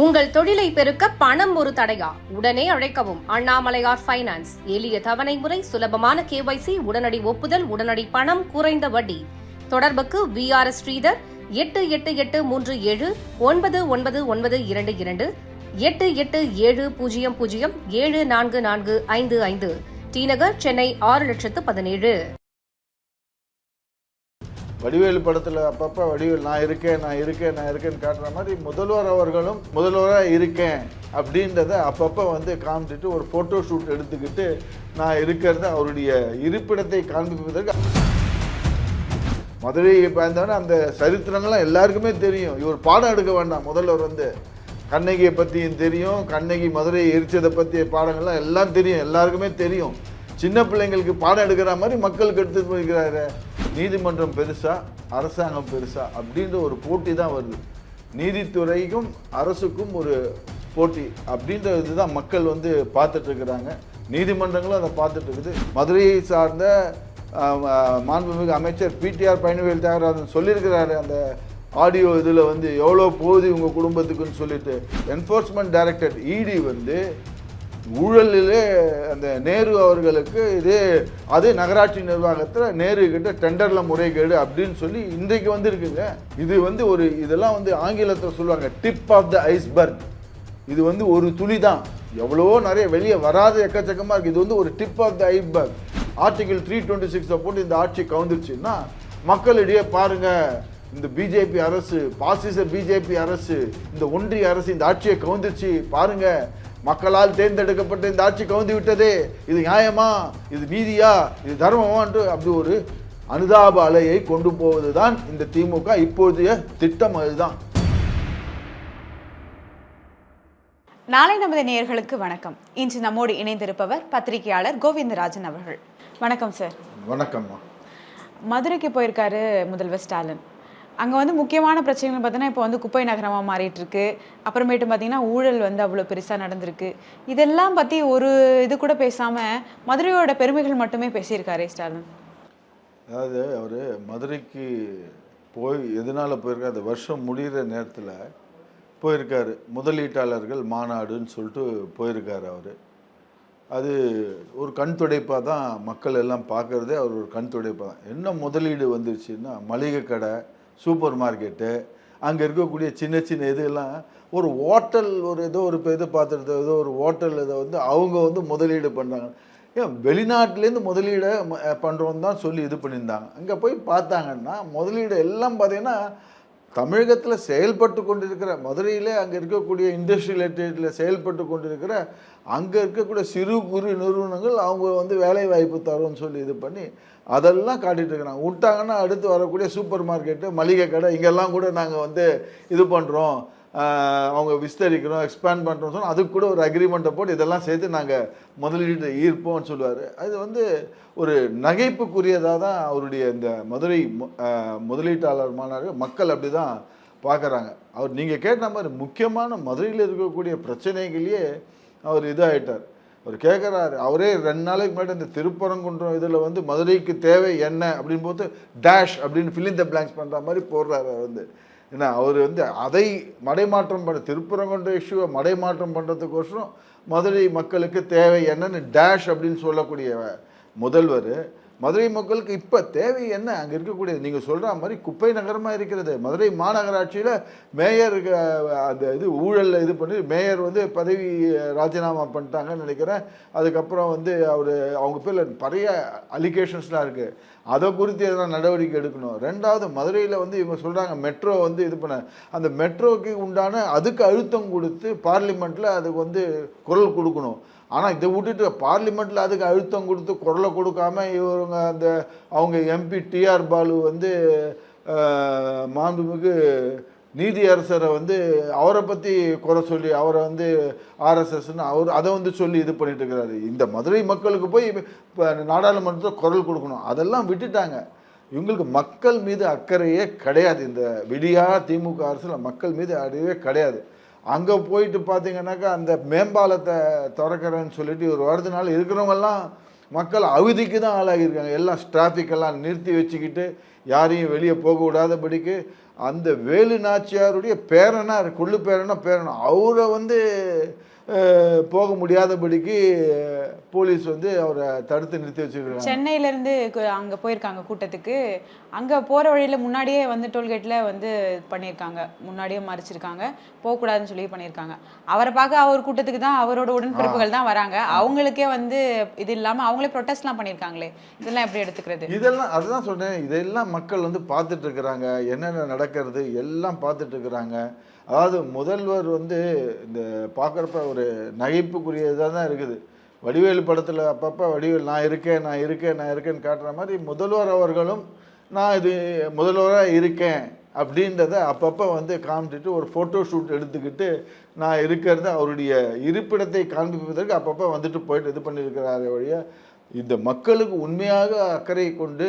உங்கள் தொழிலை பெருக்க பணம் ஒரு தடையா? உடனே அழைக்கவும். அண்ணாமலையார் ஃபைனான்ஸ் எளிய தவணை முறை சுலபமான கேவைசி உடனடி ஒப்புதல் உடனடி பணம் குறைந்த வட்டி. தொடர்புக்கு வி ஆர் எஸ் ஸ்ரீதர் எட்டு எட்டு எட்டு மூன்று ஏழு ஒன்பது ஒன்பது ஒன்பது இரண்டு இரண்டு எட்டு எட்டு ஏழு பூஜ்ஜியம் பூஜ்ஜியம் ஏழு நான்கு நான்கு ஐந்து ஐந்து. டிநகர் சென்னை ஆறு லட்சத்து பதினேழு. வடிவேலு படத்தில் அப்பப்போ வடிவேல் நான் இருக்கேன் நான் இருக்கேன் நான் இருக்கேன்னு காட்டுற மாதிரி முதல்வர் அவர்களும் முதல்வராக இருக்கேன் அப்படின்றத அப்பப்போ வந்து காமிச்சிட்டு ஒரு ஃபோட்டோ ஷூட் எடுத்துக்கிட்டு நான் இருக்கிறத அவருடைய இருப்பிடத்தை காண்பிப்பதற்கு மதுரையை பயந்தவன அந்த சரித்திரங்கள்லாம் எல்லாருக்குமே தெரியும். இவர் பாடம் எடுக்க வேண்டாம் முதல்வர் வந்து. கண்ணகியை பற்றியும் தெரியும். கண்ணகி மதுரையை எரிச்சதை பற்றிய பாடங்கள்லாம் எல்லாம் தெரியும். எல்லாருக்குமே தெரியும். சின்ன பிள்ளைங்களுக்கு பாடம் எடுக்கிற மாதிரி மக்களுக்கு எடுத்துகிட்டு போயிருக்கிறாரு. நீதிமன்றம் பெருசா அரசாங்கம் பெருசா அப்படின்ற ஒரு போட்டி தான் வருது. நீதித்துறைக்கும் அரசுக்கும் ஒரு போட்டி அப்படின்ற இதுதான் மக்கள் வந்து பார்த்துட்டு இருக்கிறாங்க. நீதிமன்றங்களும் அதை பார்த்துட்டு இருக்குது. மதுரையை சார்ந்த மாண்புமிகு அமைச்சர் பிடிஆர் பழனிவேல் தியாகராஜன் சொல்லியிருக்கிறாரு அந்த ஆடியோ இதில் வந்து எவ்வளோ போகுது உங்கள் குடும்பத்துக்குன்னு சொல்லிட்டு. என்ஃபோர்ஸ்மெண்ட் டைரக்டர் இடி வந்து ஊழலிலே அந்த நேரு அவர்களுக்கு இது அது நகராட்சி நிர்வாகத்தில் நேரு கிட்ட டெண்டரில் முறைகேடு அப்படின்னு சொல்லி இன்றைக்கு வந்திருக்குங்க. இது வந்து ஒரு இதெல்லாம் வந்து ஆங்கிலத்தில் சொல்லுவாங்க டிப் ஆஃப் த ஐஸ்பர்க் இது வந்து ஒரு துளி தான் எவ்வளவோ நிறைய வெளியே வராத எக்கச்சக்கமாக இருக்குது இது வந்து ஒரு tip of the iceberg article three twenty சிக்ஸை போட்டு இந்த ஆட்சி கவுந்துருச்சுன்னா மக்களிடையே பாருங்கள் இந்த பிஜேபி அரசு பாசிச பிஜேபி அரசு இந்த ஒன்றிய அரசு இந்த ஆட்சியை கவுந்துருச்சு பாருங்கள் மக்களால் தேர்ந்தெடுக்கப்பட்ட இந்த ஆட்சி கவுந்து விட்டதே. இது நியாயமா? இது நீதியா? இது தர்மமான்ட்டு அப்படி ஒரு அனுதாப அலையை கொண்டு போவதுதான் இந்த திமுக இப்போதைய திட்டம் அதுதான். நாளை நமது நேயர்களுக்கு வணக்கம். இன்று நம்மோடு இணைந்திருப்பவர் பத்திரிகையாளர் கோவிந்தராஜன் அவர்கள். வணக்கம் சார். வணக்கம்மா. மதுரைக்கு போயிருக்காரு முதல்வர் ஸ்டாலின். அங்கே வந்து முக்கியமான பிரச்சனைகள் பார்த்தீங்கன்னா இப்போ வந்து குப்பை நகரமாக மாறிட்டு இருக்கு அப்புறமேட்டு பார்த்தீங்கன்னா ஊழல் வந்து அவ்வளோ பெருசாக நடந்திருக்கு. இதெல்லாம் பற்றி ஒரு இது கூட பேசாமல் மதுரையோட பெருமைகள் மட்டுமே பேசியிருக்காரு ஸ்டாலின். அதாவது அவர் மதுரைக்கு போய் எதனால் போயிருக்காரு அந்த வருஷம் முடிகிற நேரத்தில் போயிருக்காரு. முதலீட்டாளர்கள் மாநாடுன்னு சொல்லிட்டு போயிருக்கார் அவர். அது ஒரு கண் துடைப்பாக தான் மக்கள் எல்லாம் பார்க்குறதே அவர் ஒரு கண் துடைப்பாக தான். என்ன முதலீடு வந்துருச்சுன்னா மளிகை கடை சூப்பர் மார்க்கெட்டு அங்கே இருக்கக்கூடிய சின்ன சின்ன இதெல்லாம் ஒரு ஹோட்டல் ஒரு ஏதோ ஒரு இப்போ இது பார்த்துட்டு ஏதோ ஒரு ஹோட்டல் இதை வந்து அவங்க வந்து முதலீடு பண்ணுறாங்க ஏன் வெளிநாட்டிலேருந்து முதலீடை பண்ணுறோம் தான் சொல்லி இது பண்ணியிருந்தாங்க. அங்கே போய் பார்த்தாங்கன்னா முதலீடு எல்லாம் பார்த்தீங்கன்னா தமிழகத்தில் செயல்பட்டு கொண்டிருக்கிற மதுரையில் அங்கே இருக்கக்கூடிய இண்டஸ்ட்ரியல் எஸ்டேட்டில் செயல்பட்டு கொண்டிருக்கிற அங்கே இருக்கக்கூடிய சிறு குறு நிறுவனங்கள் அவங்க வந்து வேலை வாய்ப்பு தரும்னு சொல்லி இது பண்ணி அதெல்லாம் காட்டிட்டு இருக்கிறாங்க விட்டாங்கன்னா அடுத்து வரக்கூடிய சூப்பர் மார்க்கெட்டு மளிகை கடை இங்கெல்லாம் கூட நாங்கள் வந்து இது பண்ணுறோம் அவங்க விஸ்தரிக்கிறோம் எக்ஸ்பேண்ட் பண்ணுறோம் சொன்னால் அதுக்கு கூட ஒரு அக்ரிமெண்ட்டை போட்டு இதெல்லாம் சேர்த்து நாங்கள் முதலீடு ஈர்ப்போம்னு சொல்லுவார். அது வந்து ஒரு நகைப்புக்குரியதாக தான் அவருடைய இந்த மதுரை முதலீட்டாளர் மாநாடு மக்கள் அப்படி தான் பார்க்குறாங்க அவர் நீங்கள் கேட்ட மாதிரி முக்கியமான மதுரையில் இருக்கக்கூடிய பிரச்சனைகளையே அவர் இதாகிட்டார் அவர் கேட்குறாரு அவரே ரெண்டு நாளைக்கு முன்னாடி இந்த திருப்பரங்குன்றம் இதில் வந்து மதுரைக்கு தேவை என்ன அப்படின்னு போது டேஷ் அப்படின்னு ஃபில்லிங் த பிளாங்க்ஸ் பண்ணுற மாதிரி போடுறாரு வந்து. ஏன்னா அவர் வந்து அதை மடைமாற்றம் பண்ண திருப்பரங்குன்ற இஷ்யூவை மடைமாற்றம் பண்ணுறதுக்கோசரம் மதுரை மக்களுக்கு தேவை என்னன்னு டேஷ் அப்படின்னு சொல்லக்கூடிய முதல்வர் மதுரை மக்களுக்கு இப்போ தேவை என்ன? அங்கே இருக்கக்கூடிய நீங்கள் சொல்கிற மாதிரி குப்பை நகரமாக இருக்கிறது. மதுரை மாநகராட்சியில் மேயர் அந்த இது ஊழலில் இது பண்ணி மேயர் வந்து பதவி ராஜினாமா பண்ணிட்டாங்கன்னு நினைக்கிறேன். அதுக்கப்புறம் வந்து அவர் அவங்க பேரில் நிறைய அலிகேஷன்ஸ்லாம் இருக்குது அதை குறித்து எதனா நடவடிக்கை எடுக்கணும். ரெண்டாவது மதுரையில் வந்து இவங்க சொல்கிறாங்க மெட்ரோ வந்து இது பண்ண. அந்த மெட்ரோக்கு உண்டான அதுக்கு அழுத்தம் கொடுத்து பார்லிமெண்ட்டில் அதுக்கு வந்து குரல் கொடுக்கணும். ஆனால் இதை விட்டுட்டு பார்லிமெண்ட்டில் அதுக்கு அழுத்தம் கொடுத்து குரலை கொடுக்காம இவங்க அந்த அவங்க எம்பி டிஆர் பாலு வந்து மாண்புமிகு நீதியரசரை வந்து அவரை பற்றி குறை சொல்லி அவரை வந்து ஆர்எஸ்எஸ்ன்னு அவர் அதை வந்து சொல்லி இது பண்ணிட்டு இருக்கிறாரு. இந்த மதுரை மக்களுக்கு போய் இப்போ நாடாளுமன்றத்தில் குரல் கொடுக்கணும். அதெல்லாம் விட்டுட்டாங்க. இவங்களுக்கு மக்கள் மீது அக்கறையே கிடையாது. இந்த விடியா திமுக அரசில் மக்கள் மீது அடையவே கிடையாது. அங்கே போயிட்டு பார்த்தீங்கன்னாக்கா அந்த மேம்பாலத்தை திறக்கிறேன்னு சொல்லிட்டு ஒரு வருதுனால இருக்கிறவங்கெல்லாம் மக்கள் அவதிக்கு தான் ஆளாகியிருக்காங்க. எல்லாம் டிராஃபிக்கெல்லாம் நிறுத்தி வச்சுக்கிட்டு யாரையும் வெளியே போக விடாதபடிக்கு அந்த வேலு நாச்சியாருடைய பேரனா கொள்ளு பேரனா பேரனா அவரை வந்து போக முடியாதபடிக்கு போலீஸ் வந்து அவரை தடுத்து நிறுத்தி வச்சிருக்காங்க. சென்னையில இருந்து கு- அங்க போயிருக்காங்க கூட்டத்துக்கு. அங்க போற வழியில முன்னாடியே வந்து டோல்கேட்ல வந்து பண்ணியிருக்காங்க. முன்னாடியே மறிச்சிருக்காங்க. போகக்கூடாதுன்னு சொல்லி பண்ணியிருக்காங்க. அவரை பார்க்க அவர் கூட்டத்துக்கு தான் அவரோட உடன்பிறப்புகள் தான் வராங்க. அவங்களுக்கே வந்து இது இல்லாம அவங்களே ப்ரொட்டஸ்ட்லாம் பண்ணியிருக்காங்களே. இதெல்லாம் எப்படி எடுத்துக்கிறது? இதெல்லாம் அதுதான் சொன்னேன் இதெல்லாம் மக்கள் வந்து பார்த்துட்டு இருக்கிறாங்க. என்னென்ன நடக்கிறது எல்லாம் பார்த்துட்டு இருக்கிறாங்க. அதாவது முதல்வர் வந்து இந்த பார்க்குறப்ப ஒரு நகைப்புக்குரியதாக தான் இருக்குது. வடிவேலு படத்தில் அப்பப்போ வடிவேல் நான் இருக்கேன் நான் இருக்கேன் நான் இருக்கேன்னு காட்டுற மாதிரி முதல்வர் அவர்களும் நான் இது முதல்வராக இருக்கேன் அப்படின்றத அப்பப்போ வந்து காமிச்சிட்டு ஒரு ஃபோட்டோ ஷூட் எடுத்துக்கிட்டு நான் இருக்கிறத அவருடைய இருப்பிடத்தை காண்பிப்பதற்கு அப்பப்போ வந்துட்டு போயிட்டு இது பண்ணியிருக்கிறாரே வழிய இந்த மக்களுக்கு உண்மையாக அக்கறை கொண்டு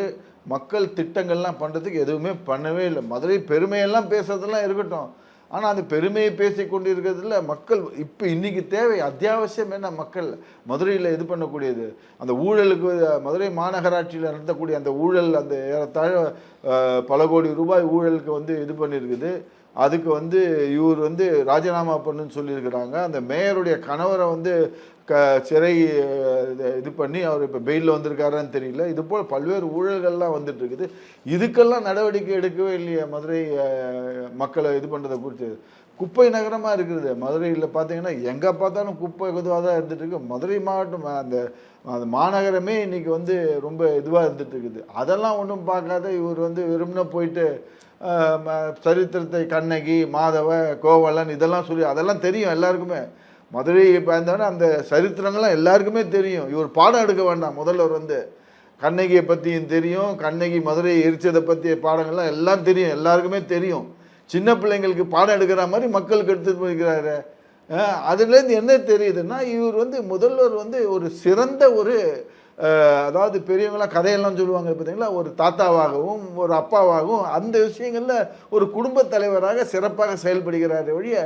மக்கள் திட்டங்கள்லாம் பண்ணுறதுக்கு எதுவுமே பண்ணவே இல்லை. மதுரை பெருமையெல்லாம் பேசுறதெல்லாம் இருக்கட்டும். ஆனால் அந்த பெருமையை பேசி கொண்டிருக்கிறதுல மக்கள் இப்போ இன்றைக்கி தேவை அத்தியாவசியம் என்ன மக்கள்? மதுரையில் இது பண்ணக்கூடியது. அந்த ஊழலுக்கு மதுரை மாநகராட்சியில் நடத்தக்கூடிய அந்த ஊழல் அந்த ஏறத்தாழ பல கோடி ரூபாய் ஊழலுக்கு வந்து இது பண்ணியிருக்குது அதுக்கு வந்து இவர் வந்து ராஜினாமா பண்ணுன்னு சொல்லியிருக்கிறாங்க. அந்த மேயருடைய கணவரை வந்து க சிறை இது- பண்ணி அவர் இப்போ பெயிலில் வந்திருக்காரான்னு தெரியல. இது போல் பல்வேறு ஊழல்கள்லாம் வந்துட்டு இருக்குது இதுக்கெல்லாம் நடவடிக்கை எடுக்கவே இல்லையே மதுரை மக்களை இது பண்ணுறதை குறித்து. குப்பை நகரமாக இருக்கிறது மதுரையில் பார்த்தீங்கன்னா எங்கே பார்த்தாலும் குப்பை இதுவாக தான் இருந்துகிட்டு இருக்கு மதுரை மாவட்டம் அந்த அந்த மாநகரமே இன்றைக்கி வந்து ரொம்ப இதுவாக இருந்துகிட்டு இருக்குது அதெல்லாம் ஒன்றும் பார்க்காத இவர் வந்து விரும்பின போயிட்டு சரித்திரத்தை கண்ணகி மாதவ கோவலன் இதெல்லாம் சொல்லி அதெல்லாம் தெரியும் எல்லாருக்குமே. மதுரை பயந்தவன அந்த சரித்திரங்கள்லாம் எல்லாருக்குமே தெரியும். இவர் பாடம் எடுக்க வேண்டாம் முதல்வர் வந்து. கண்ணகியை பற்றியும் தெரியும் கண்ணகி மதுரையை எரிச்சதை பற்றிய பாடங்கள்லாம் எல்லாம் தெரியும் எல்லாருக்குமே தெரியும். சின்ன பிள்ளைங்களுக்கு பாடம் எடுக்கிற மாதிரி மக்களுக்கு எடுத்துட்டு போயிருக்கிறாரு. அதுலேருந்து என்ன தெரியுதுன்னா இவர் வந்து முதல்வர் வந்து ஒரு சிறந்த ஒரு அதாவது பெரியவங்களாம் கதையெல்லாம் சொல்லுவாங்க பார்த்தீங்களா ஒரு தாத்தாவாகவும் ஒரு அப்பாவாகவும் அந்த விஷயங்களில் ஒரு குடும்பத் தலைவராக சிறப்பாக செயல்படுகிறார் வழிய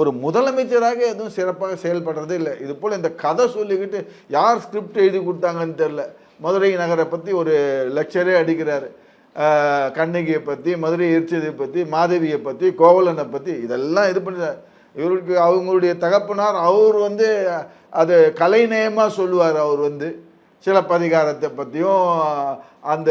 ஒரு முதலமைச்சராக எதுவும் சிறப்பாக செயல்படுறதே இல்லை. இது போல் இந்த கதை சொல்லிக்கிட்டு யார் ஸ்கிரிப்ட் எழுதி கொடுத்தாங்கன்னு தெரில. மதுரை நகரை பற்றி ஒரு லெக்சரே அடிக்கிறார். கண்ணகியை பற்றி மதுரை எரிச்சதை பற்றி மாதவியை பற்றி கோவலனை பற்றி இதெல்லாம் இது பண்ணுறார் இவருக்கு அவங்களுடைய தகப்பனார் அவர் வந்து அது கலைநயமாக சொல்லுவார் அவர் வந்து. சிலப்பதிகாரத்தை பற்றியும் அந்த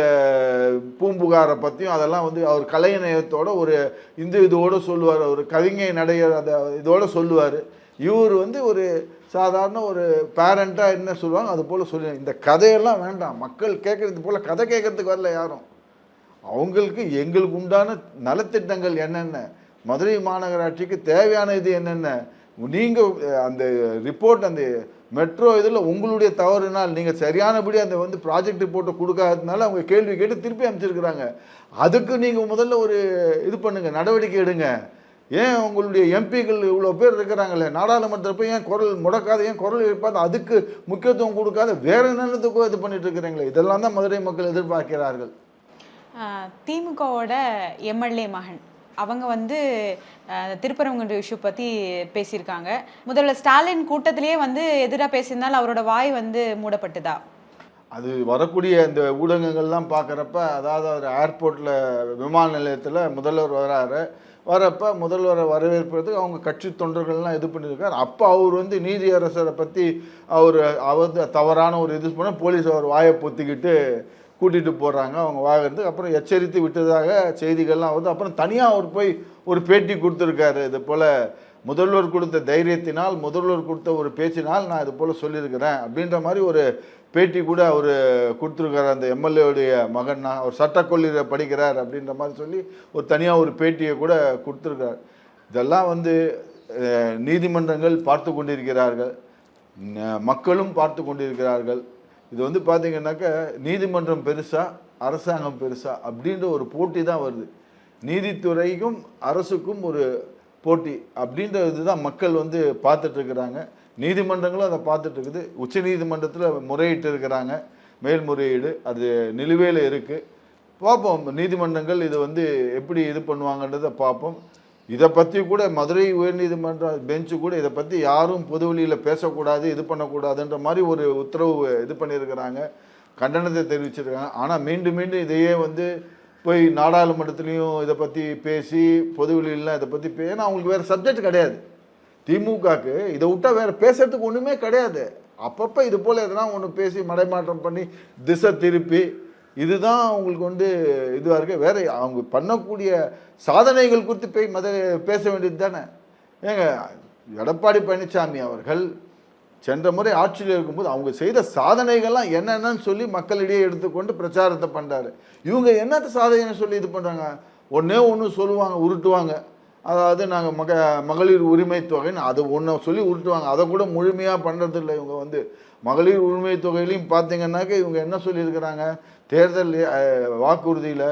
பூம்புகாரை பற்றியும் அதெல்லாம் வந்து அவர் கலைநயத்தோட ஒரு இந்த இதோடு சொல்லுவார். அவர் கவிஞை நடைய அந்த இதோடு சொல்லுவார். இவர் வந்து ஒரு சாதாரண ஒரு பேரண்ட்டாக என்ன சொல்லுவாங்க? அது போல் சொல்லி இந்த கதையெல்லாம் வேண்டாம். மக்கள் கேட்குறது போல் கதை கேட்கறதுக்கு வரல யாரும். அவங்களுக்கு எங்களுக்கு உண்டான நலத்திட்டங்கள் என்னென்ன? மதுரை மாநகராட்சிக்கு தேவையான இது என்னென்ன? நீங்கள் அந்த ரிப்போர்ட் அந்த மெட்ரோ இதில் உங்களுடைய தவறுனால் நீங்கள் சரியானபடி அந்த வந்து ப்ராஜெக்ட் ரிப்போர்ட்டை கொடுக்காததுனால அவங்க கேள்வி கேட்டு திருப்பி அமைச்சிருக்கிறாங்க அதுக்கு நீங்கள் முதல்ல ஒரு இது பண்ணுங்கள் நடவடிக்கை எடுங்க. ஏன் உங்களுடைய எம்பிக்கள் இவ்வளோ பேர் இருக்கிறாங்களே? நாடாளுமன்றத்தில் போய் ஏன் குரல் முடக்காத ஏன் குரல் எழுப்பாத? அதுக்கு முக்கியத்துவம் கொடுக்காத வேறு என்னத்துக்கோ இது பண்ணிட்டு இருக்கிறீங்களே இதெல்லாம் தான் மதுரை மக்கள் எதிர்பார்க்கிறார்கள். திமுகவோட எம்எல்ஏ மகன். அவங்க வந்து திருப்பரங்குன்ற இஷ்யூ பற்றி பேசியிருக்காங்க. முதல்ல ஸ்டாலின் கூட்டத்திலேயே வந்து எதிராக பேசியிருந்தால் அவரோட வாய் வந்து மூடப்பட்டுதா? அது வரக்கூடிய இந்த ஊடகங்கள்லாம் பார்க்குறப்ப அதாவது அவர் ஏர்போர்ட்டில் விமான நிலையத்தில் முதல்வர் வராரு. வரப்போ முதல்வரை வரவேற்பதுக்கு அவங்க கட்சி தொண்டர்கள்லாம் இது பண்ணியிருக்காரு. அப்போ அவர் வந்து நீதியரசரை பற்றி அவர் அவர் தவறான ஒரு இது பண்ண போலீஸ் அவர் வாயை பொத்திக்கிட்டு கூட்டிகிட்டு போகிறாங்க அவங்க வாங்கிறதுக்கு அப்புறம் எச்சரித்து விட்டதாக செய்திகள்லாம் வந்து அப்புறம் தனியாக அவர் போய் ஒரு பேட்டி கொடுத்துருக்காரு. இது போல் முதல்வர் கொடுத்த தைரியத்தினால் முதல்வர் கொடுத்த ஒரு பேச்சினால் நான் இது போல் சொல்லியிருக்கிறேன் அப்படின்ற மாதிரி ஒரு பேட்டி கூட அவர் கொடுத்துருக்காரு. அந்த எம்எல்ஏவுடைய மகன் நான் அவர் சட்டக்கல்லூரியில் படிக்கிறார் அப்படின்ற மாதிரி சொல்லி ஒரு தனியாக ஒரு பேட்டியை கூட கொடுத்துருக்காரு. இதெல்லாம் வந்து நீதிமன்றங்கள் பார்த்து கொண்டிருக்கிறார்கள். மக்களும் பார்த்து கொண்டிருக்கிறார்கள். இது வந்து பார்த்தீங்கன்னாக்க நீதிமன்றம் பெருசா அரசாங்கம் பெருசா அப்படின்ற ஒரு போட்டி தான் வருது. நீதித்துறைக்கும் அரசுக்கும் ஒரு போட்டி அப்படின்ற இதுதான் மக்கள் வந்து பார்த்துட்டு இருக்கிறாங்க. நீதிமன்றங்களும் அதை பார்த்துட்டு இருக்குது. உச்ச நீதிமன்றத்தில் முறையிட்டு இருக்கிறாங்க. மேல்முறையீடு அது நிலுவையில் இருக்குது பார்ப்போம் நீதிமன்றங்கள் இது வந்து எப்படி இது பண்ணுவாங்கன்றதை பார்ப்போம். இதை பற்றி கூட மதுரை உயர்நீதிமன்ற பெஞ்சு கூட இதை பற்றி யாரும் பொதுவெளியில் பேசக்கூடாது இது பண்ணக்கூடாதுன்ற மாதிரி ஒரு உத்தரவு இது பண்ணியிருக்கிறாங்க. கண்டனத்தை தெரிவிச்சிருக்காங்க. ஆனால் மீண்டும் மீண்டும் இதையே வந்து போய் நாடாளுமன்றத்துலேயும் இதை பற்றி பேசி பொதுவெளியிலாம் இதை பற்றி பே ஏன்னா அவங்களுக்கு வேறு சப்ஜெக்ட் கிடையாது. திமுகக்கு இதை விட்டால் வேறு பேசுறதுக்கு ஒன்றுமே கிடையாது. அப்பப்போ இது போல் எதனா ஒன்று பேசி மடைமாற்றம் பண்ணி திசை திருப்பி இதுதான் அவங்களுக்கு வந்து இதுவாக இருக்கு. வேற அவங்க பண்ணக்கூடிய சாதனைகள் குறித்து போய் மத பேச வேண்டியது தானே. ஏங்க எடப்பாடி பழனிசாமி அவர்கள் சென்ற முறை ஆட்சியில் இருக்கும்போது அவங்க செய்த சாதனைகள்லாம் என்னென்னு சொல்லி மக்களிடையே எடுத்துக்கொண்டு பிரச்சாரத்தை பண்ணுறாரு இவங்க என்னத்த சாதனை சொல்லி இது பண்ணுறாங்க ஒன்றே ஒன்று சொல்லுவாங்க உருட்டுவாங்க. அதாவது நாங்கள் மக மகளிர் உரிமை தொகைன்னு அது ஒன்றை சொல்லி உருட்டுவாங்க. அதை கூட முழுமையாக பண்ணுறது இல்லை இவங்க வந்து. மகளிர் உரிமை தொகையிலையும் பார்த்தீங்கன்னாக்க இவங்க என்ன சொல்லியிருக்கிறாங்க? தேர்தல் வாக்குறுதியில்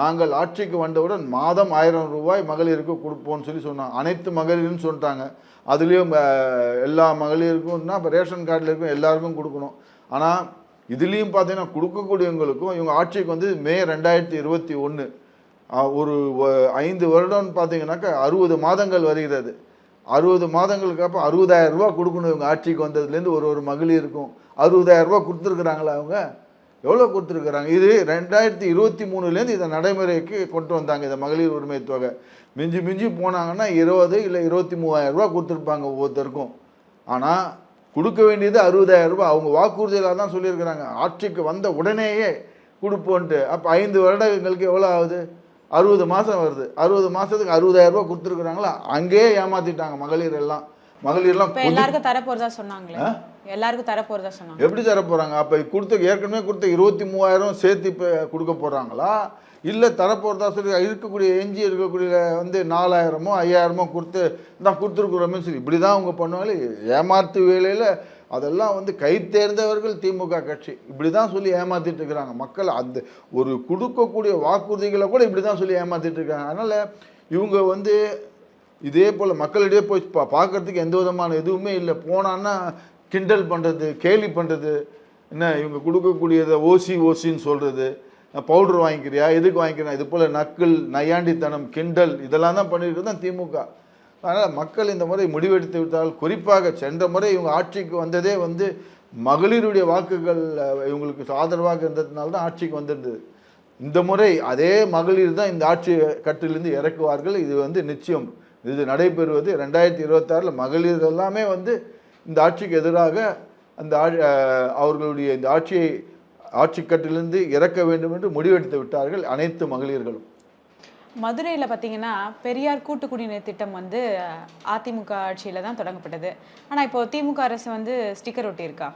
நாங்கள் ஆட்சிக்கு வந்தவுடன் மாதம் ஆயிரம் ரூபாய் மகளிருக்கு கொடுப்போம்னு சொல்லி சொன்னாங்க. அனைத்து மகளிர்னு சொல்லிட்டாங்க. அதுலேயும் எல்லா மகளிருக்கும்னா இப்போ ரேஷன் கார்டில் இருக்கும் எல்லாருக்கும் கொடுக்கணும். ஆனால் இதுலேயும் பார்த்தீங்கன்னா கொடுக்கக்கூடியவங்களுக்கும் இவங்க ஆட்சிக்கு வந்து மே ரெண்டாயிரத்தி இருபத்தி ஒன்று ஒரு ஐந்து வருடம்னு பார்த்தீங்கன்னாக்கா அறுபது மாதங்கள் வருகிறது அறுபது மாதங்களுக்கு அப்போ அறுபதாயிரம் ரூபா கொடுக்கணும் இவங்க ஆட்சிக்கு வந்ததுலேருந்து ஒரு ஒரு மகளிருக்கும். அறுபதாயிரம் ரூபா கொடுத்துருக்குறாங்களா அவங்க? எவ்வளோ கொடுத்துருக்குறாங்க? இது ரெண்டாயிரத்தி இருபத்தி மூணுலேருந்து இதை நடைமுறைக்கு கொண்டு வந்தாங்க இந்த மகளிர் உரிமை தொகை. மிஞ்சி மிஞ்சி போனாங்கன்னா இருபது இல்லை இருபத்தி மூவாயிரம் ரூபா கொடுத்துருப்பாங்க ஒவ்வொருத்தருக்கும். ஆனால் கொடுக்க வேண்டியது அறுபதாயிரம் ரூபாய். அவங்க வாக்குறுதியில் தான் சொல்லியிருக்கிறாங்க. ஆட்சிக்கு வந்த உடனேயே கொடுப்போன்ட்டு. அப்போ ஐந்து வருடங்களுக்கு எவ்வளோ ஆகுது? அறுபது மாதம் வருது. அறுபது மாதத்துக்கு அறுபதாயிரம் ரூபாய் கொடுத்துருக்குறாங்களா? அங்கேயே ஏமாத்திட்டாங்க மகளிர் எல்லாம். மகளிர்லாம் எல்லாருக்கும் தர போறதா சொன்னாங்களே எல்லாருக்கும் தர போறதா சொன்னாங்க. எப்படி தர போறாங்க? அப்ப கொடுத்த ஏற்கனவே கொடுத்த இருபத்தி மூவாயிரம் சேர்த்து இப்போ கொடுக்க போறாங்களா? இல்ல தரப்போகிறதா சொல்லி இருக்கக்கூடிய எஞ்சி இருக்கக்கூடிய வந்து நாலாயிரமோ ஐயாயிரமோ கொடுத்து தான் கொடுத்துருக்குறோமே சொல்லி இப்படி தான் அவங்க பண்ணுவாங்க ஏமாத்து வேலையில் அதெல்லாம் வந்து கை தேர்ந்தவர்கள் திமுக கட்சி. இப்படி தான் சொல்லி ஏமாத்திட்டு இருக்கிறாங்க. மக்கள் அந்த ஒரு கொடுக்கக்கூடிய வாக்குறுதிகளை கூட இப்படி தான் சொல்லி ஏமாத்திட்டு இருக்காங்க. அதனால இவங்க வந்து இதே போல் மக்களிடையே போய் பா பார்க்கறதுக்கு எந்த விதமான எதுவுமே இல்லை. போனான்னா கிண்டல் பண்ணுறது கேலி பண்ணுறது என்ன இவங்க கொடுக்கக்கூடியதை ஓசி ஓசின்னு சொல்கிறது பவுடர் வாங்கிக்கிறியா எதுக்கு வாங்கிக்கிறேன் இது போல் நக்கல் நையாண்டித்தனம் கிண்டல் இதெல்லாம் தான் பண்ணிட்டு தான் திமுக. அதனால் மக்கள் இந்த முறை முடிவெடுத்து விட்டால் குறிப்பாக சென்ற முறை இவங்க ஆட்சிக்கு வந்ததே வந்து மகளிருடைய வாக்குகள் இவங்களுக்கு ஆதரவாக இருந்ததுனால தான் ஆட்சிக்கு வந்திருந்தது. இந்த முறை அதே மகளிர் தான் இந்த ஆட்சி கட்டிலிருந்து இறக்குவார்கள். இது வந்து நிச்சயம். இது நடைபெறுவது ரெண்டாயிரத்தி இருபத்தாறில் மகளிர் எல்லாமே வந்து இந்த ஆட்சிக்கு எதிராக அந்த அவர்களுடைய இந்த ஆட்சியை ஆட்சி கட்டிலிருந்து இறக்க வேண்டும் என்று முடிவெடுத்து விட்டார்கள் அனைத்து மகளிர்களும். மதுரையில பாத்தீங்கன்னா பெரியார் கூட்டு குடிநீர் திட்டம் வந்து அதிமுக ஆட்சியில தான் தொடங்கப்பட்டது. ஆனா இப்போ திமுக அரசு வந்து ஸ்டிக்கர் ஒட்டியிருக்கா?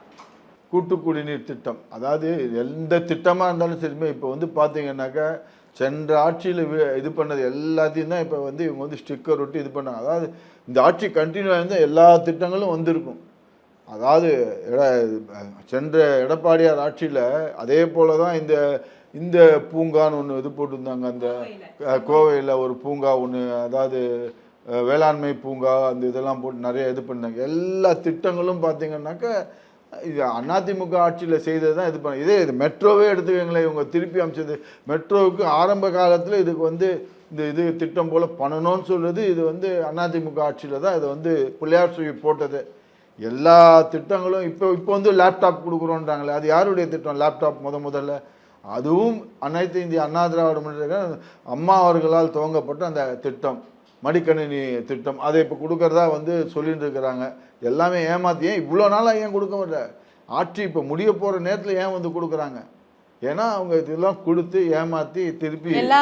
கூட்டு குடிநீர் திட்டம். அதாவது எந்த திட்டமாக இருந்தாலும் சரிமே இப்போ வந்து பார்த்தீங்கன்னாக்கா சென்ற ஆட்சியில் இது பண்ணது எல்லாத்தையும் தான் இப்போ வந்து இவங்க வந்து ஸ்டிக்கர் ஒட்டி இது பண்ணாங்க. அதாவது இந்த ஆட்சி கண்டினியூ ஆயிருந்தால் எல்லா திட்டங்களும் வந்திருக்கும். அதாவது எட- சென்ற எடப்பாடியார் ஆட்சியில் அதே போல தான் இந்த இந்த பூங்கான்னு ஒன்று இது போட்டிருந்தாங்க. அந்த கோவையில். ஒரு பூங்கா ஒன்று அதாவது வேளாண்மை பூங்கா அந்த இதெல்லாம் போட்டு நிறைய இது பண்ணாங்க. எல்லா திட்டங்களும் பார்த்தீங்கன்னாக்கா இது அதிமுக ஆட்சியில் செய்தது தான் இது பண்ண இதே இது மெட்ரோவே எடுத்துக்கங்களேன் இவங்க திருப்பி அமைச்சது. மெட்ரோவுக்கு ஆரம்ப காலத்தில் இதுக்கு வந்து இந்த இது திட்டம் போல் பண்ணணும்னு சொல்கிறது இது வந்து அதிமுக ஆட்சியில் தான் இதை வந்து பிள்ளையார் சுழி போட்டது. எல்லா திட்டங்களும் இப்போ இப்போ வந்து லேப்டாப் கொடுக்குறோன்றாங்களே அது யாருடைய திட்டம்? லேப்டாப் முத முதல்ல. அதுவும் அனைத்து இந்திய அண்ணா திராவிட முன்னேற்ற அம்மா அவர்களால் துவங்கப்பட்ட அந்த திட்டம் மடிக்கணினி திட்டம். அதை இப்போ கொடுக்கறதா வந்து சொல்லிட்டு இருக்கிறாங்க. எல்லாமே ஏமாத்தி ஏன் இவ்வளோ நாளாக ஏன் கொடுக்க முடியல? ஆட்சி இப்போ முடிய போகிற நேரத்தில் ஏன் வந்து கொடுக்குறாங்க? ஏன்னா அவங்க இதெல்லாம் கொடுத்து ஏமாத்தி திருப்பி எல்லா.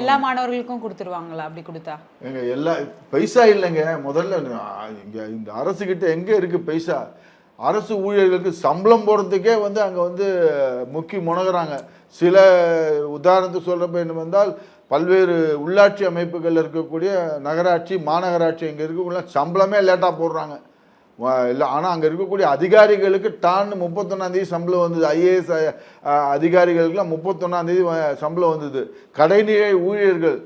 எல்லா மாணவர்களுக்கும் கொடுத்துருவாங்களா அப்படி கொடுத்தா? எங்க எல்லா பைசா இல்லைங்க. முதல்ல இங்க இந்த அரசுகிட்ட எங்க இருக்கு பைசா? அரசு ஊழியர்களுக்கு சம்பளம் போடுறதுக்கே வந்து அங்க வந்து முக்கி முனகுறாங்க. சில உதாரணத்துக்கு சொல்றப்ப என்ன வந்தால் பல்வேறு உள்ளாட்சி அமைப்புகள் இருக்கக்கூடிய நகராட்சி மாநகராட்சி இங்க இருக்கக்கூடிய சம்பளமே லேட்டா போடுறாங்க. இல்லை ஆனால் அங்கே இருக்கக்கூடிய அதிகாரிகளுக்கு டான் முப்பத்தொன்னாந்தேதி சம்பளம் வந்தது. ஐஏஎஸ் அதிகாரிகளுக்குலாம் முப்பத்தொன்னாந்தேதி சம்பளம் வந்தது. கடைநிலை ஊழியர்கள்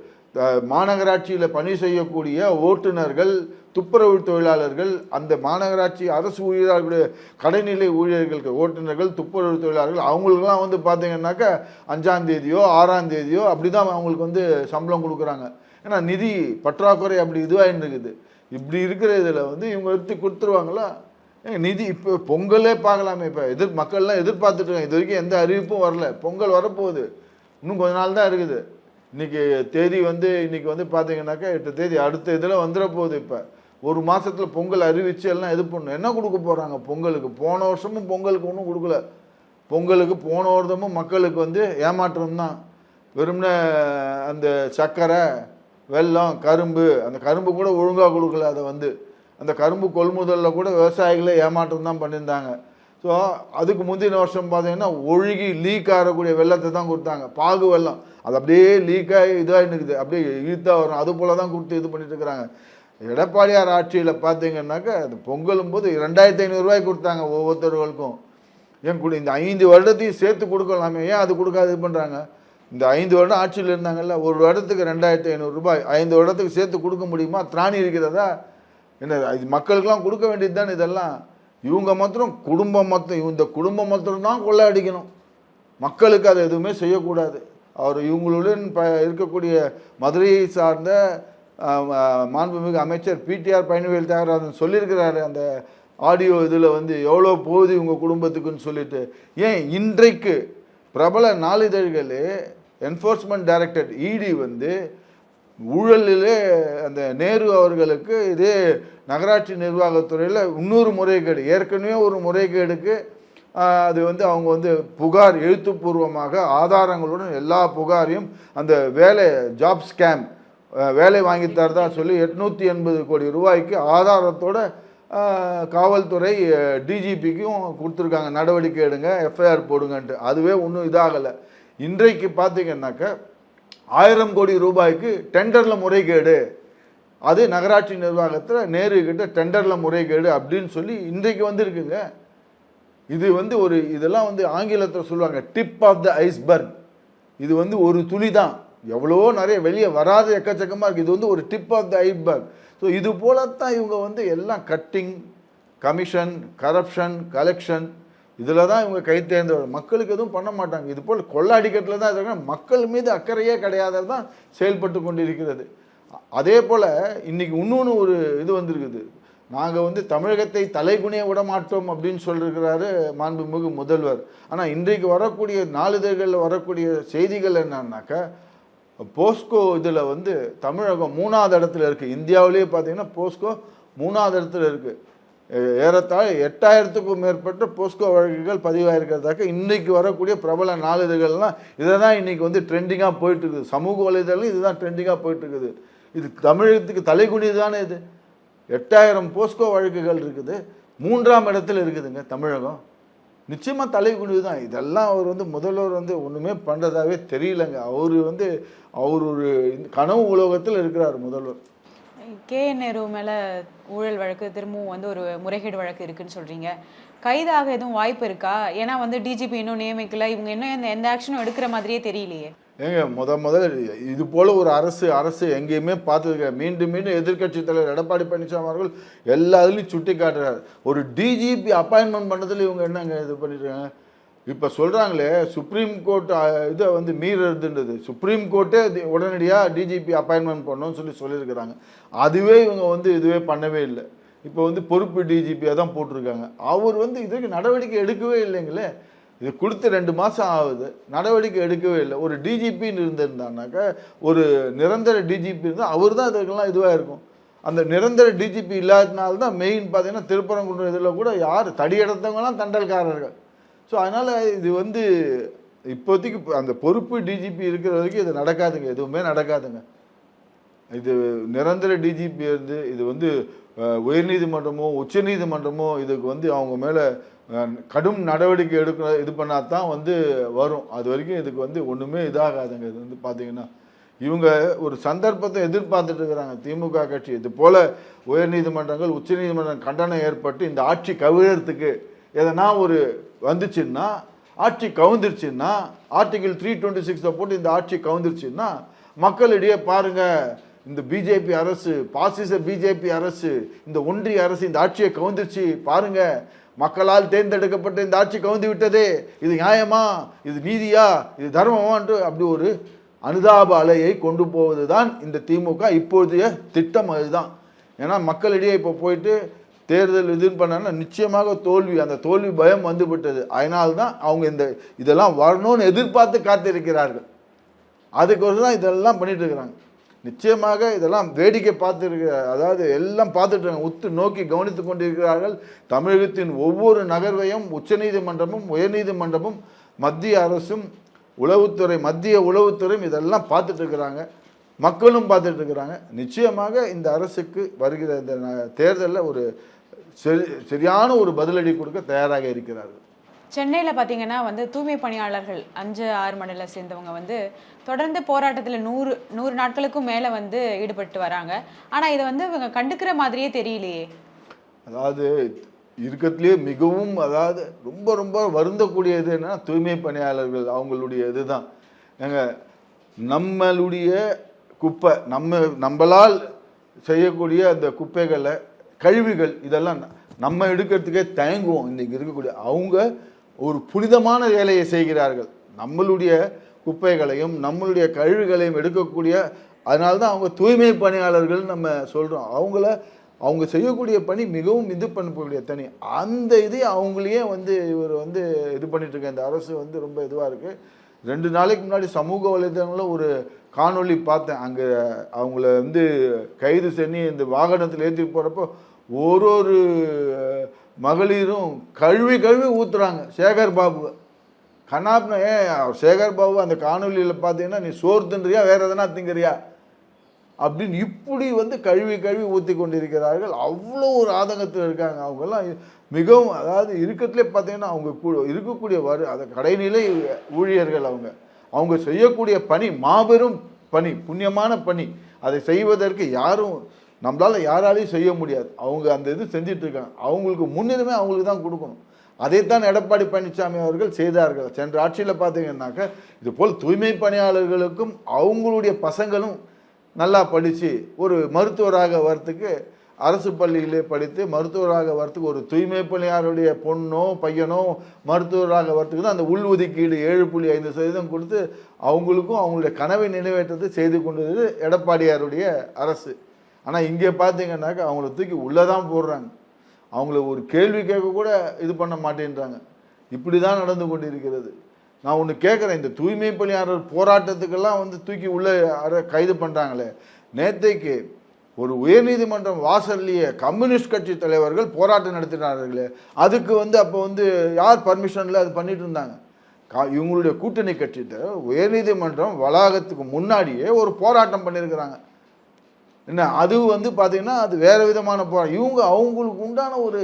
மாநகராட்சியில் பணி செய்யக்கூடிய ஓட்டுநர்கள் துப்புரவு தொழிலாளர்கள் அந்த மாநகராட்சி அரசு ஊழியர்களுடைய கடைநிலை ஊழியர்களுக்கு ஓட்டுநர்கள் துப்புரவு தொழிலாளர்கள் அவங்களுக்குலாம் வந்து பார்த்தீங்கன்னாக்கா அஞ்சாம் தேதியோ ஆறாம் தேதியோ அப்படி தான் அவங்களுக்கு வந்து சம்பளம் கொடுக்குறாங்க. ஏன்னா நிதி பற்றாக்குறை அப்படி இதுவாக இருக்குது இப்படி இருக்கிற இதில் வந்து இவங்க எடுத்து கொடுத்துருவாங்களா? நிதி இப்போ பொங்கலே பார்க்கலாமே இப்போ. எதிர் மக்கள்லாம் எதிர்பார்த்துட்டு இருக்காங்க. இது வரைக்கும் எந்த அறிவிப்பும் வரல. பொங்கல் வரப்போகுது. இன்னும் கொஞ்ச நாள் தான் இருக்குது. இன்னைக்கு தேதி வந்து இன்னைக்கு வந்து பார்த்தீங்கன்னாக்கா எட்டு தேதி அடுத்த இதில் வந்துட போகுது இப்போ. ஒரு மாதத்தில் பொங்கல் அறிவிச்சு எல்லாம் இது பண்ணணும். என்ன கொடுக்க போகிறாங்க பொங்கலுக்கு போன வருஷமும் பொங்கலுக்கு ஒன்றும் கொடுக்கல. பொங்கலுக்கு போன வருடமும் மக்களுக்கு வந்து ஏமாற்றம் தான். வெறும்னே அந்த சர்க்கரை வெல்லம் கரும்பு அந்த கரும்பு கூட ஒழுங்காக கொடுக்கல அதை வந்து. அந்த கரும்பு கொள்முதலில் கூட விவசாயிகளே ஏமாற்றம் தான் பண்ணியிருந்தாங்க. ஸோ அதுக்கு முந்தின வருஷம் பார்த்தீங்கன்னா ஒழுகி லீக் ஆகக்கூடிய வெள்ளத்தை தான் கொடுத்தாங்க. பாகு வெள்ளம். அது அப்படியே லீக்காகி இதாக இருக்குது அப்படியே இழுத்தா வரும். அது போல தான் கொடுத்து இது பண்ணிட்டு இருக்கிறாங்க. எடப்பாடியார் ஆட்சியில் பார்த்தீங்கன்னாக்கா அது பொங்கலும் போது ரெண்டாயிரத்தி ஐநூறுரூவாய்க்கு கொடுத்தாங்க ஒவ்வொருத்தர்களுக்கும். ஏன் கொடு இந்த ஐந்து வருடத்தையும் சேர்த்து கொடுக்கலாமே. ஏன் அது கொடுக்காது இது பண்ணுறாங்க இந்த ஐந்து வருடம் ஆட்சியில் இருந்தாங்கல்ல ஒரு வருடத்துக்கு ரெண்டாயிரத்தி ஐநூறு ரூபாய் ஐந்து வருடத்துக்கு சேர்த்து கொடுக்க முடியுமா? திராணி இருக்கிறதா என்ன இது மக்களுக்கெல்லாம் கொடுக்க வேண்டியது தானே இதெல்லாம்? இவங்க மாத்திரம் குடும்பம் மொத்தம் இந்த குடும்பம் மொத்தம் தான் கொள்ளை அடிக்கணும் மக்களுக்கு அதை எதுவுமே செய்யக்கூடாது. அவர் இவங்களுடன் ப இருக்கக்கூடிய மதுரையை சார்ந்த மாண்புமிகு அமைச்சர் பிடிஆர் பழனிவேல் தியாகராஜன் சொல்லியிருக்கிறாரு அந்த ஆடியோ இதில் வந்து எவ்வளோ போகுது இவங்க குடும்பத்துக்குன்னு சொல்லிட்டு. ஏன் இன்றைக்கு பிரபல நாளிதழ்களே என்ஃபோர்ஸ்மெண்ட் டைரக்டரேட் இடி வந்து ஊழலிலே அந்த நேரு அவர்களுக்கு இதே நகராட்சி நிர்வாகத்துறையில் இன்னொரு முறைகேடு ஏற்கனவே ஒரு முறைகேடுக்கு அது வந்து அவங்க வந்து புகார் எழுத்துப்பூர்வமாக ஆதாரங்களுடன் எல்லா புகாரையும் அந்த வேலை ஜாப் ஸ்கேம் வேலை வாங்கி தரதா சொல்லி எட்நூற்றி எண்பது கோடி ரூபாய்க்கு ஆதாரத்தோட காவல்துறை டிஜிபிக்கும் கொடுத்துருக்காங்க. நடவடிக்கை எடுங்க எஃப்ஐஆர் போடுங்கன்ட்டு. அதுவே ஒன்றும் இதாகலை. இன்றைக்கு பார்த்தீங்கன்னாக்க ஆயிரம் கோடி ரூபாய்க்கு டெண்டரில் முறைகேடு. அது நகராட்சி நிர்வாகத்தில் நேரு கிட்ட டெண்டரில் முறைகேடு அப்படின்னு சொல்லி இன்றைக்கு வந்திருக்குங்க. இது வந்து ஒரு இதெல்லாம் வந்து ஆங்கிலத்தில் சொல்லுவாங்க டிப் ஆஃப் த ஐஸ்பர்க் இது வந்து ஒரு துளி தான். எவ்வளோ நிறைய வெளியே வராத எக்கச்சக்கமாக இருக்குது இது வந்து ஒரு tip of the iceberg so இது போலத்தான் இவங்க வந்து எல்லாம் கட்டிங் கமிஷன் கரப்ஷன் கலெக்ஷன் இதில் தான் இவங்க கை தேர்ந்தவர் மக்களுக்கு எதுவும் பண்ண மாட்டாங்க. இது போல் கொள்ளாடிக்கட்டில் தான் இருக்காங்க மக்கள் மீது அக்கறையே கிடையாதது தான் செயல்பட்டு கொண்டிருக்கிறது. இருக்கிறது அதே போல் இன்றைக்கி இன்னொன்று ஒரு இது வந்திருக்குது. நாங்கள் வந்து தமிழகத்தை தலைகுனிய விட மாட்டோம் அப்படின்னு சொல்லியிருக்கிறாரு மாண்புமிகு முதல்வர். ஆனால் இன்றைக்கு வரக்கூடிய நாளிதழ்களில் வரக்கூடிய செய்திகள் என்னன்னாக்கா போஸ்கோ இதில் வந்து தமிழகம் மூணாவது இடத்துல இருக்குது இந்தியாவிலேயே பார்த்தீங்கன்னா போஸ்கோ மூணாவது இடத்துல இருக்குது ஏறத்தாழ எட்டாயிரத்துக்கும் மேற்பட்ட போஸ்கோ வழக்குகள் பதிவாயிருக்கிறதாக இன்றைக்கு வரக்கூடிய பிரபல நாளிதழ்கள்லாம் இதை தான் இன்றைக்கி வந்து ட்ரெண்டிங்காக போயிட்டு இருக்குது சமூக வலைதளம் இதுதான் ட்ரெண்டிங்காக போயிட்டு இருக்குது இது தமிழகத்துக்கு தலைகுனிது தானே இது? எட்டாயிரம் போஸ்கோ வழக்குகள் இருக்குது. மூன்றாம் இடத்துல இருக்குதுங்க தமிழகம். நிச்சயமாக தலைகுனிவு தான் இதெல்லாம் அவர் வந்து முதல்வர் வந்து ஒன்றுமே பண்ணுறதாவே தெரியலங்க. அவர் வந்து அவர் ஒரு கனவு உலோகத்தில் இருக்கிறார் முதல்வர். கே. நேரு மேலே ஊழல் வழக்கு திரும்பவும் வந்து ஒரு முறைகேடு வழக்கு இருக்குன்னு சொல்கிறீங்க கைதாக எதுவும் வாய்ப்பு இருக்கா? ஏன்னா வந்து டிஜிபி இன்னும் நியமிக்கல. இவங்க இன்னும் எந்த எந்த ஆக்ஷனும் எடுக்கிற மாதிரியே தெரியலையே. ஏங்க முத முதல் இது போல ஒரு அரசு அரசு எங்கேயுமே பார்த்துருக்க மீண்டும் மீண்டும் எதிர்கட்சி தலைவர் எடப்பாடி பழனிசாமி அவர்கள் எல்லா இதுலையும் சுட்டி காட்டுறாரு ஒரு டிஜிபி அப்பாயின்மெண்ட் பண்ணதில் இவங்க என்னங்க இது பண்ணிருக்காங்க இப்போ சொல்கிறாங்களே சுப்ரீம் கோர்ட் இதை வந்து மீறதுன்றது சுப்ரீம் கோர்ட்டே உடனடியாக டிஜிபி அப்பாயின்மெண்ட் பண்ணணும்னு சொல்லி சொல்லியிருக்கிறாங்க. அதுவே இவங்க வந்து இதுவே பண்ணவே இல்லை. இப்போ வந்து பொறுப்பு டிஜிபியாக தான் போட்டிருக்காங்க. அவர் வந்து இதுக்கு நடவடிக்கை எடுக்கவே இல்லைங்களே. இது கொடுத்து ரெண்டு மாதம் ஆகுது. நடவடிக்கை எடுக்கவே இல்லை. ஒரு டிஜிபின்னு இருந்திருந்தானாக்கா ஒரு நிரந்தர டிஜிபி இருந்தால் அவர் தான் இதுக்கெல்லாம் இதுவாக இருக்கும். அந்த நிரந்தர டிஜிபி இல்லாததுனால தான் மெயின் பார்த்தீங்கன்னா திருப்பரங்குன்ற இதில் கூட யார் தடி எடுத்தவங்கலாம் தண்டல்காரர்கள். ஸோ அதனால் இது வந்து இப்போதைக்கு அந்த பொறுப்பு டிஜிபி இருக்கிற வரைக்கும் இது நடக்காதுங்க. எதுவுமே நடக்காதுங்க. இது நிரந்தர டிஜிபி இருந்து இது வந்து உயர்நீதிமன்றமோ உயர்நீதிமன்றமோ உச்சநீதிமன்றமோ இதுக்கு வந்து அவங்க மேலே கடும் நடவடிக்கை எடுக்க இது பண்ணால் தான் வந்து வரும். அது வரைக்கும் இதுக்கு வந்து ஒன்றுமே இதாகாதுங்க. இது வந்து பார்த்தீங்கன்னா இவங்க ஒரு சந்தர்ப்பத்தை எதிர்பார்த்துட்டு இருக்கிறாங்க. திமுக கட்சி. இது போல் உயர்நீதிமன்றங்கள் உச்சநீதிமன்றம் கண்டனம் ஏற்பட்டு இந்த ஆட்சி கவிழறதுக்கு எதனா ஒரு வந்துச்சுன்னா ஆட்சி கவுந்துருச்சுன்னா ஆர்டிகிள் த்ரீ டுவெண்ட்டி சிக்ஸை போட்டு இந்த ஆட்சி கவுந்துருச்சுன்னா மக்களிடையே பாருங்கள் இந்த பிஜேபி அரசு பாசிச பிஜேபி அரசு இந்த ஒன்றிய அரசு இந்த ஆட்சியை கவுந்துருச்சு பாருங்க மக்களால் தேர்ந்தெடுக்கப்பட்ட இந்த ஆட்சி கவுந்து விட்டதே இது நியாயமா இது நீதியா இது தர்மமான்ட்டு அப்படி ஒரு அனுதாப அலையை கொண்டு போவது தான் இந்த திமுக இப்போதைய திட்டம் அதுதான். ஏன்னா மக்களிடையே இப்போ போயிட்டு தேர்தல் இதுன்னு பண்ணாங்கன்னா நிச்சயமாக தோல்வி அந்த தோல்வி பயம் வந்துவிட்டது. அதனால்தான் அவங்க இந்த இதெல்லாம் வரணும்னு எதிர்பார்த்து காத்திருக்கிறார்கள். அதுக்கொரு தான் இதெல்லாம் பண்ணிட்டு இருக்கிறாங்க. நிச்சயமாக இதெல்லாம் வேடிக்கை பார்த்துருக்கிறார் அதாவது எல்லாம் பார்த்துட்டு உத்து நோக்கி கவனித்து கொண்டிருக்கிறார்கள். தமிழகத்தின் ஒவ்வொரு நகர்வையும் உச்சநீதிமன்றமும் உயர்நீதிமன்றமும் மத்திய அரசும் உளவுத்துறை மத்திய உளவுத்துறையும் இதெல்லாம் பார்த்துட்டு இருக்கிறாங்க. மக்களும் பார்த்துட்டு இருக்கிறாங்க. நிச்சயமாக இந்த அரசுக்கு வருகிற இந்த ந- தேர்தலில் ஒரு சரி சரியான ஒரு பதிலடி கொடுக்க தயாராக இருக்கிறார்கள். சென்னையில் பார்த்தீங்கன்னா வந்து தூய்மை பணியாளர்கள் அஞ்சு ஆறு மணில சேர்ந்தவங்க வந்து தொடர்ந்து போராட்டத்தில் நூறு நூறு நாட்களுக்கும் மேலே வந்து ஈடுபட்டு வராங்க. ஆனால் இதை வந்து இவங்க கண்டுக்கிற மாதிரியே தெரியலையே. அதாவது இருக்கத்துலேயே மிகவும் அதாவது ரொம்ப ரொம்ப வருந்தக்கூடியது என்னன்னா தூய்மை பணியாளர்கள் அவங்களுடைய இதுதான். ஏங்க நம்மளுடைய குப்பை நம்ம நம்மளால் செய்யக்கூடிய அந்த குப்பைகளை கழிவுகள் இதெல்லாம் நம்ம எடுக்கிறதுக்கே தயங்குவோம். இன்னைக்கு இருக்கக்கூடிய அவங்க ஒரு புனிதமான வேலையை செய்கிறார்கள். நம்மளுடைய குப்பைகளையும் நம்மளுடைய கழிவுகளையும் எடுக்கக்கூடிய அதனால தான் அவங்க தூய்மை பணியாளர்கள் நம்ம சொல்கிறோம் அவங்கள அவங்க செய்யக்கூடிய பணி மிகவும் இது பண்ணக்கூடிய தனி. அந்த இது அவங்களையே வந்து இவர் வந்து இது பண்ணிட்டு இருக்க இந்த அரசு வந்து ரொம்ப இதுவாக இருக்குது ரெண்டு நாளைக்கு முன்னாடி சமூக வலைதளங்களில் ஒரு காணொளி பார்த்தேன். அங்கே அவங்கள வந்து கைது செஞ்சு இந்த வாகனத்தில் ஏற்றி போகிறப்போ ஒரு ஒரு மகளிரும் கழுவி கழுவி ஊத்துறாங்க. சேகர் பாபு கண்ணாப்னா ஏன் சேகர் பாபு அந்த காணொலியில் பார்த்தீங்கன்னா நீ சோறு தின்றியா வேற எதனா திங்கிறியா? அப்படின்னு இப்படி வந்து கழுவி கழுவி ஊற்றி கொண்டிருக்கிறார்கள். அவ்வளோ ஒரு ஆதங்கத்தில் இருக்காங்க. அவங்கெல்லாம் மிகவும் அதாவது இருக்கிறதுலே பார்த்தீங்கன்னா அவங்க கூ இருக்கக்கூடிய வரு அந்த கடைநிலை ஊழியர்கள் அவங்க. அவங்க செய்யக்கூடிய பணி மாபெரும் பணி புண்ணியமான பணி. அதை செய்வதற்கு யாரும் நம்மளால் யாராலையும் செய்ய முடியாது. அவங்க அந்த இது செஞ்சிட்ருக்காங்க அவங்களுக்கு முன்னுரிமை அவங்களுக்கு தான் கொடுக்கணும். அதைத்தான் எடப்பாடி பழனிசாமி அவர்கள் செய்தார்கள். சென்ற ஆட்சியில் பார்த்தீங்கன்னாக்க இது போல் தூய்மை பணியாளர்களுக்கும் அவங்களுடைய பசங்களும் நல்லா படித்து ஒரு மருத்துவராக வரத்துக்கு அரசு பள்ளியிலே படித்து மருத்துவராக வரத்துக்கு ஒரு தூய்மை பணியாளருடைய பொண்ணோ பையனோ மருத்துவராக வரத்துக்கு தான் அந்த உள் ஒதுக்கீடு ஏழு புள்ளி ஐந்து சதவீதம் கொடுத்து அவங்களுக்கும் அவங்களுடைய கனவை நிறைவேற்றத்தை செய்து கொண்டது எடப்பாடியாருடைய அரசு. ஆனால் இங்கே பார்த்தீங்கன்னாக்கா அவங்கள தூக்கி உள்ளே தான் போடுறாங்க. அவங்கள ஒரு கேள்வி கேட்க கூட இது பண்ண மாட்டேன்றாங்க. இப்படி தான் நடந்து கொண்டு இருக்கிறது நான் ஒன்று கேட்குறேன் இந்த தூய்மை பணியாளர் போராட்டத்துக்கெல்லாம் வந்து தூக்கி உள்ளே அர- கைது பண்ணுறாங்களே நேத்தைக்கு ஒரு உயர்நீதிமன்றம் வாசல்லையே கம்யூனிஸ்ட் கட்சி தலைவர்கள் போராட்டம் நடத்தினார்களே. அதுக்கு வந்து அப்போ வந்து யார் பர்மிஷனில் அது பண்ணிட்டு இருந்தாங்க? கா இவங்களுடைய கூட்டணி கட்சிகிட்ட உயர்நீதிமன்றம் வளாகத்துக்கு முன்னாடியே ஒரு போராட்டம் பண்ணியிருக்கிறாங்க என்ன அது வந்து பார்த்திங்கன்னா அது வேறு விதமான போராட்டம் இவங்க அவங்களுக்கு உண்டான ஒரு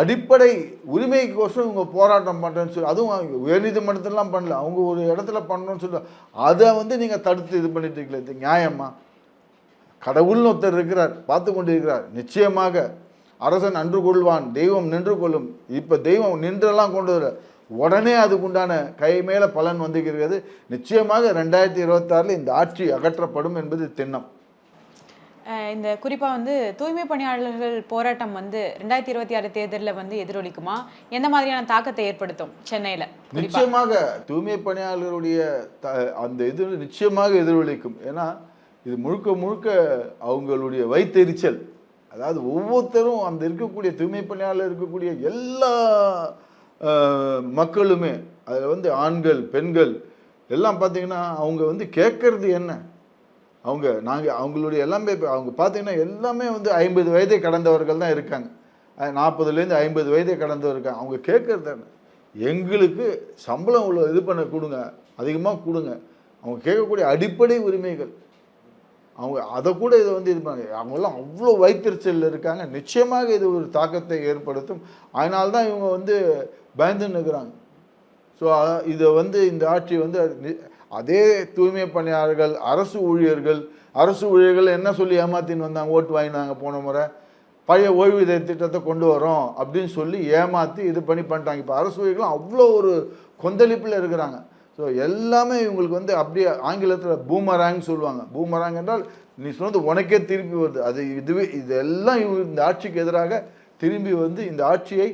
அடிப்படை உரிமைக்கோசரம் இவங்க போராட்டம் பண்ணுறேன்னு சொல்லி அதுவும் உயர்நீதிமன்றத்திலாம் பண்ணல. அவங்க ஒரு இடத்துல பண்ணணும்னு சொல்லி அதை வந்து நீங்கள் தடுத்து இது பண்ணிட்டு இருக்கல இது நியாயமா? கடவுள்னு ஒருத்தர் இருக்கிறார் பார்த்து கொண்டிருக்கிறார். நிச்சயமாக அரசன் அன்று கொள்வான் தெய்வம் நின்று கொள்ளும். இப்போ தெய்வம் நின்றெல்லாம் கொண்டு வர உடனே அதுக்குண்டான கை மேலே பலன் வந்துக்கிறது நிச்சயமாக ரெண்டாயிரத்தி இருபத்தாறில் இந்த ஆட்சி அகற்றப்படும் என்பது திண்ணம். இந்த குறிப்பா வந்து தூய்மை பணியாளர்கள் போராட்டம் வந்து ரெண்டாயிரத்தி இருபத்தி ஆறு தேர்தலில் வந்து எதிரொலிக்குமா? எந்த மாதிரியான தாக்கத்தை ஏற்படுத்தும் சென்னையில? நிச்சயமாக தூய்மை பணியாளருடைய த அந்த இது நிச்சயமாக எதிரொலிக்கும். ஏன்னா இது முழுக்க முழுக்க அவங்களுடைய வைத்தெரிச்சல். அதாவது ஒவ்வொருத்தரும் அந்த இருக்கக்கூடிய தூய்மை பணியாளர் இருக்கக்கூடிய எல்லா மக்களுமே அதில் வந்து ஆண்கள் பெண்கள் எல்லாம் பார்த்தீங்கன்னா அவங்க வந்து கேட்கறது என்ன? அவங்க நாங்கள் அவங்களுடைய எல்லாமே அவங்க பார்த்தீங்கன்னா எல்லாமே வந்து ஐம்பது வயதை கடந்தவர்கள் தான் இருக்காங்க. நாற்பதுலேருந்து ஐம்பது வயதை கடந்தவர் அவங்க கேட்கறது எங்களுக்கு சம்பளம் உள்ள இது பண்ண கொடுங்க அதிகமாக கொடுங்க. அவங்க கேட்கக்கூடிய அடிப்படை உரிமைகள். அவங்க அதை கூட இதை வந்து இது பண்ண அவங்கெல்லாம் அவ்வளோ வைத்தறிச்சலில் இருக்காங்க. நிச்சயமாக இது ஒரு தாக்கத்தை ஏற்படுத்தும். அதனால தான் இவங்க வந்து பயந்துன்னு இருக்கிறாங்க ஸோ இதை வந்து இந்த ஆட்சி வந்து அதே தூய்மை பணியாளர்கள் அரசு ஊழியர்கள் அரசு ஊழியர்கள் என்ன சொல்லி ஏமாத்தின்னு வந்தாங்க? ஓட்டு வாங்கினாங்க போன முறை. பழைய ஓய்வூதிய திட்டத்தை கொண்டு வரோம் அப்படின்னு சொல்லி ஏமாற்றி இது பண்ணி பண்ணிட்டாங்க. இப்போ அரசு ஊழியர்களும் அவ்வளோ ஒரு கொந்தளிப்பில் இருக்கிறாங்க. ஸோ எல்லாமே இவங்களுக்கு வந்து அப்படியே ஆங்கிலத்தில் பூமராங் சொல்லுவாங்க. பூமராங் என்றால் நீ சொன்னது உனக்கே திரும்பி வருது. அது இதுவே இதெல்லாம் இவங்க இந்த ஆட்சிக்கு எதிராக திரும்பி வந்து இந்த ஆட்சியை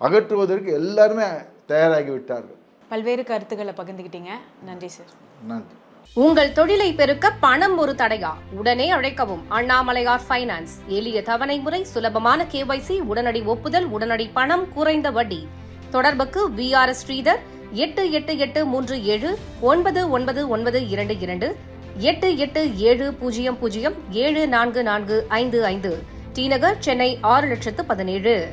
அகற்றுவதற்கு எல்லாருமே தயாராகி விட்டார்கள். பல்வேறு கருத்துக்களை பகிர்ந்துக்கிட்டீங்க நன்றி சார் நன்றி. உங்கள் தொழிலை பெருக்க பணம் ஒரு தடையா? உடனே அழைக்கவும். அண்ணாமலையார் ஃபைனான்ஸ் எளிய தவணை முறை சுலபமான கேவைசி உடனடி ஒப்புதல் உடனடி பணம் குறைந்த வட்டி. தொடர்புக்கு வி ஆர் ஸ்ரீதர் எட்டு எட்டு எட்டு மூன்று ஏழு ஒன்பது ஒன்பது ஒன்பது இரண்டு இரண்டு எட்டு எட்டு ஏழு பூஜ்ஜியம் பூஜ்ஜியம் ஏழு நான்கு நான்கு ஐந்து ஐந்து. டி நகர் சென்னை ஆறு லட்சத்து பதினேழு.